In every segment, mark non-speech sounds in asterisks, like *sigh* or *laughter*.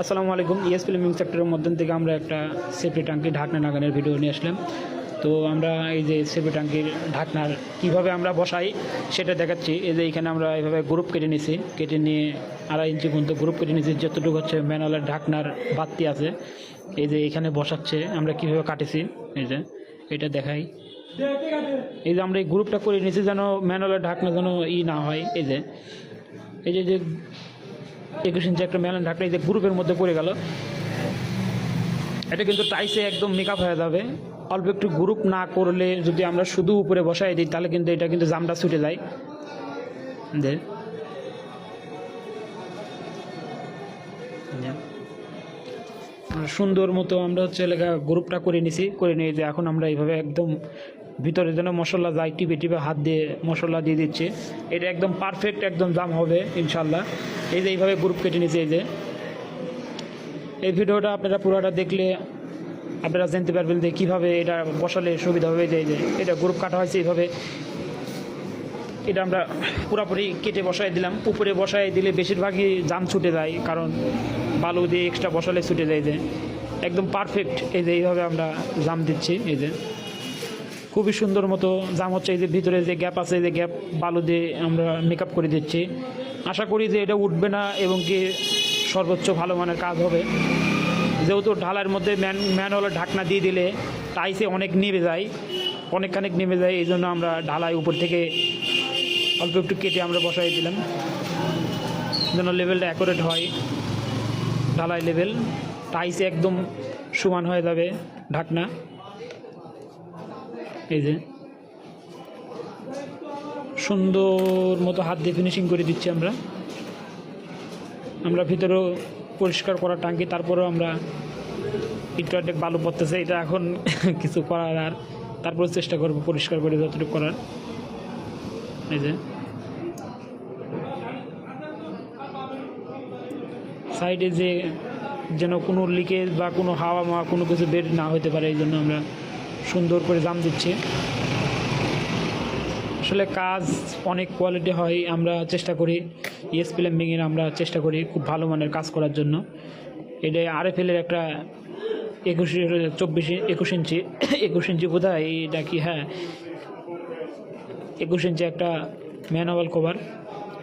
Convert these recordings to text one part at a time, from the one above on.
আসসালামু আলাইকুম। ES filming সেক্টরের মধ্যে থেকে আমরা একটা সেফটি ট্যাঙ্কি ঢাকনা লাগানোর ভিডিও নিয়ে আসলাম। তো আমরা এই যে সেফটি ট্যাঙ্কির ঢাকনার কীভাবে আমরা বসাই সেটা দেখাচ্ছি। এই যে এখানে আমরা এইভাবে গ্রুপ কেটে নিছি। কেটে নিয়ে আড়াই ইঞ্চি পর্যন্ত গ্রুপ কেটে নিয়েছি যতটুকু হচ্ছে ম্যানুয়ালের ঢাকনার বাতি আছে, এই যে এখানে বসাচ্ছে। আমরা কীভাবে কাটেছি, এই যে এটা দেখাই। এই যে আমরা এই গ্রুপটা করে নিয়েছি যেন ম্যানুয়ালের ঢাকনা যেন ই না হয়, এই যে। এই যে একুশ ইঞ্চি একটা মেলান ঢাকনা এই যে গ্রুপের মধ্যে পড়ে গেল। এটা কিন্তু টাইসে একদম মেকআপ হয়ে যাবে। অল্প একটু গ্রুপ না করলে যদি আমরা শুধু উপরে বসাই দিই, তাহলে কিন্তু এটা কিন্তু জামটা ছুটে যায়। সুন্দর মতো আমরা হচ্ছে লেখা গ্রুপটা করে নিছি, করে নিয়ে এখন আমরা এইভাবে একদম ভিতরে যেন মশলা যায়, টিপে টিপে হাত দিয়ে মশলা দিয়ে দিচ্ছে। এটা একদম পারফেক্ট একদম দাম হবে ইনশাল্লাহ এই যে এইভাবে গ্রুপ কেটে নিয়েছে এই যে। এই ভিডিওটা আপনারা পুরোটা দেখলে আপনারা জানতে পারবেন যে কীভাবে এটা বসালে সুবিধা হবে যে এটা গ্রুপ কাটা হয়েছে এইভাবে। এটা আমরা পুরোপুরি কেটে বসাই দিলাম। উপরে বসাই দিলে বেশিরভাগই জাম ছুটে যায়, কারণ বালু দিয়ে এক্সট্রা বসালে ছুটে যায় যে। একদম পারফেক্ট এই যে এইভাবে আমরা জাম দিচ্ছি এই যে। খুবই সুন্দর মতো জাম হচ্ছে, এই যে ভিতরে যে গ্যাপ আছে যে গ্যাপ বালু দিয়ে আমরা মেকআপ করে দিচ্ছি। আশা করি যে এটা উঠবে না এবং কি সর্বোচ্চ ভালো মানের কাজ হবে। যেহেতু ঢালার মধ্যে ম্যান ম্যানওয়ালের ঢাকনা দিয়ে দিলে টাইসে অনেক নেমে যায়, অনেকখানিক নেমে যায়, এই জন্য আমরা ঢালাই উপর থেকে অল্প একটু কেটে আমরা বসাই দিলাম। যেন লেভেলটা অ্যাকোরেট হয়, ঢালাই লেভেল টাইসে একদম সমান হয়ে যাবে ঢাকনা। এই যে। সুন্দর মতো হাত দিয়ে ফিনিশিং করে দিচ্ছি আমরা। আমরা ভিতরেও পরিষ্কার করা টাঙ্কি, তারপরেও আমরা একটু অর্ধেক বালু পড়তেছে। এটা এখন *laughs* কিছু করার আর তারপরে চেষ্টা করব পরিষ্কার করে যতটুকু করার। এই যে। সাইডে যে যেন কোনো লিকেজ বা কোনো হাওয়া মাওয়া কোনো কিছু বের না হতে পারে, এই জন্য আমরা সুন্দর করে জাম দিচ্ছে। আসলে কাজ অনেক কোয়ালিটি হয়, আমরা চেষ্টা করি। ইএস প্লাম্বিংয়ের আমরা চেষ্টা করি খুব ভালো মানের কাজ করার জন্য। এটা আরএফএলের একটা একুশ, চব্বিশ একুশ ইঞ্চি একুশ ইঞ্চি বোধ হয় এটা কি হ্যাঁ। একুশ ইঞ্চি একটা ম্যানুয়াল কভার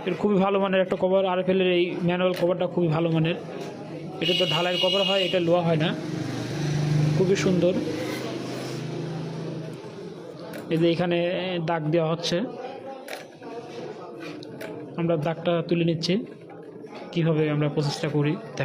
এর খুবই ভালো মানের একটা কভার আরএফএলের এই ম্যানুয়াল কভারটা খুবই ভালো মানের। এটা তো ঢালাইয়ের কভার হয়, এটা লোয়া হয় না। খুবই সুন্দর। এই যে এখানে দাগ দেওয়া হচ্ছে। আমরা দাগটা তুলে নিচ্ছি। কীভাবে আমরা প্রচেষ্টা করি, দেখা